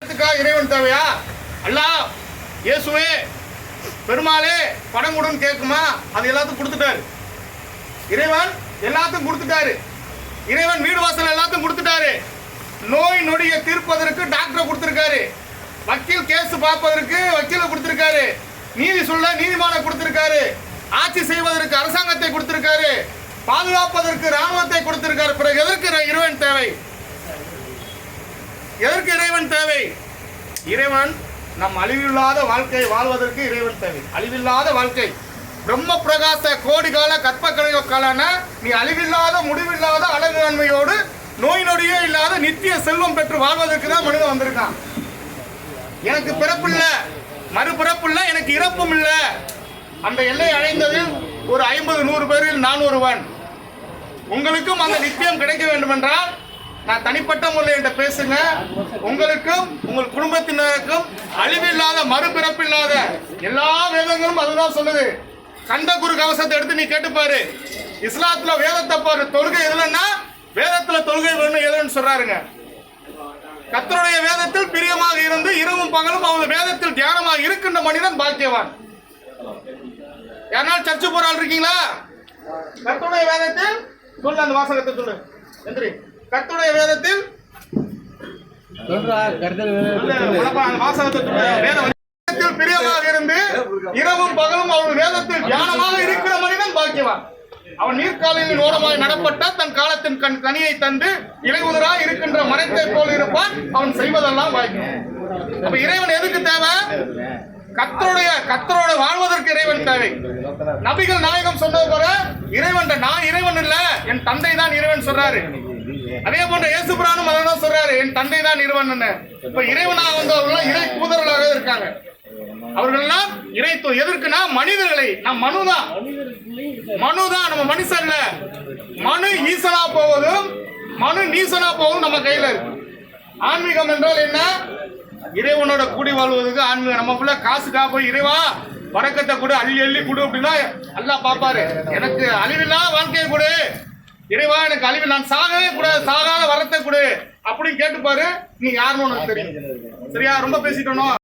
இறைவன் தேவையா? அல்லா இயேசுவே பெருமாளே படம் கொடுன்னு கேட்குமா அது எல்லாத்துக்கும் கொடுத்துட்டாரு. இறைவன் எல்லாத்துக்கும் கொடுத்துட்டாரு. இறைவன் வீடு வாசல் எல்லாத்துக்கும் கொடுத்துட்டாரு. நோய் நொடியை தீர்ப்பதற்கு டாக்டரை கொடுத்துருக்காரு. வக்கீல் கேஸ் பார்ப்பதற்கு வக்கீலை கொடுத்துருக்காரு. நீதி சொல்ல நீதிமானை கொடுத்துருக்காரு. ஆட்சி செய்வதற்கு அரசாங்கத்தை கொடுத்துருக்காரு. பாதுகாப்பதற்கு ராணுவத்தை கொடுத்திருக்காரு. பிறகு எதற்கு இறைவன் தேவை? எதற்கு இறைவன் தேவை. இறைவன் நம் அழிவில்லாத வாழ்க்கை வாழ்வதற்கு இறைவன் தேவை. அழிவில்லாத வாழ்க்கை. பிரம்ம பிரகாச கோடி கால கற்ப காலான நீ அழிவில்லாத முடிவில்லாத அழகு நன்மையோடு நோய் நொடியே இல்லாத நித்திய செல்வம் பெற்று வாழ்வதற்கு தான் மனிதன் வந்திருக்கான். எனக்கு பிறப்பில்ல மறுபிறப்பு இல்லை. எனக்கு இறப்பும் இல்ல. அந்த எல்லை அடைந்ததில் ஒரு ஐம்பது நூறு பேரில் நான் ஒருவன் உங்களுக்கும் அந்த நித்தியம் கிடைக்க வேண்டும் என்றால் நான் தனிப்பட்ட முறையில் என்கிட்ட பேசுங்க. உங்களுக்கும் உங்கள் குடும்பத்தினருக்கும் அழிவில்லாத மறுபிறப்பில்லாத எல்லா வேதங்களும் அதுதான் சொல்லுது. கண்ட குரு கவசத்தை எடுத்து நீ கேட்டுப்பாரு. இஸ்லாத்துல வேதத்தை பாரு தொழுகை எதுலன்னா வேதத்துல தொழுகை வேணும் எதுன்னு சொல்றாருங்க. கத்தருடைய வேதத்தில் பிரியமாக இருந்து இரவும் பகலும் அவங்க வேதத்தில் தியானமாக இருக்கின்ற மனிதன் பாக்கியவான். யாரால் சர்ச்சு போற ஆள் இருக்கீங்களா? கத்தருடைய வேதத்தில் சொல்லு அந்த வாசகத்தை சொல்லு. நன்றி கர்த்தருடைய வேதத்தில் பிரியமாக இருந்து இரவும் பகலும் அவன் வேதத்தில் தியானமாக இருக்கிற மனிதன் பாக்கியவான். அவன் நீர்க்காலையில் ஓரமாய் நடப்பட்ட தன் காலத்தின் கண் கனியை தந்து இலையுதராய் இருக்கின்ற மரத்தை போல் இருப்பான். அவன் செய்வதெல்லாம் பாக்கியம். அப்ப இறைவன் எதுக்கு தேவை? கத்தருடைய கத்தரோட வாழ்வதற்கு இறைவன் தேவை. நபிகள் நாயகம் சொன்னது போல இறைவன் நான் இறைவன் இல்ல. என் தந்தை தான் இறைவன் சொல்றாரு. அதே போன்ற இயேசு பிரானும் அதை தான் சொல்றாரு. என் தந்தை தான் இறைவன் இப்ப இறைவனாக வந்தவர்கள் இறை தூதர்களாக இருக்காங்க. அவர்கள்லாம் இறை எதற்குனா மனிதர்களை. நம் மனுதான். மனுதான். நம்ம மனுஷன் இல்ல. மனு ஈசனா போவதும் மனு நீசனா போவதும் நம்ம கையில இருக்கு. ஆன்மீகம் என்றால் என்ன? இறைவனோட கூடி வாழ்வதுக்கு ஆன்மீகம். நம்ம ஃபுல்லா காசுக்காக போய் இறைவா வணக்கத்தை கொடு அள்ளி அள்ளி கொடு அப்படின்னா நல்லா பாப்பாரு எனக்கு அழிவில்லா வாழ்க்கையை கொடு. இறைவா எனக்கு அழிவு நான் சாகவே கூடாது சாகாத வரத்தை கொடு. அப்படின்னு கேட்டுப்பாரு. நீ யாருன்னு உனக்கு தெரியும். சரியா? ரொம்ப பேசிட்டோனோ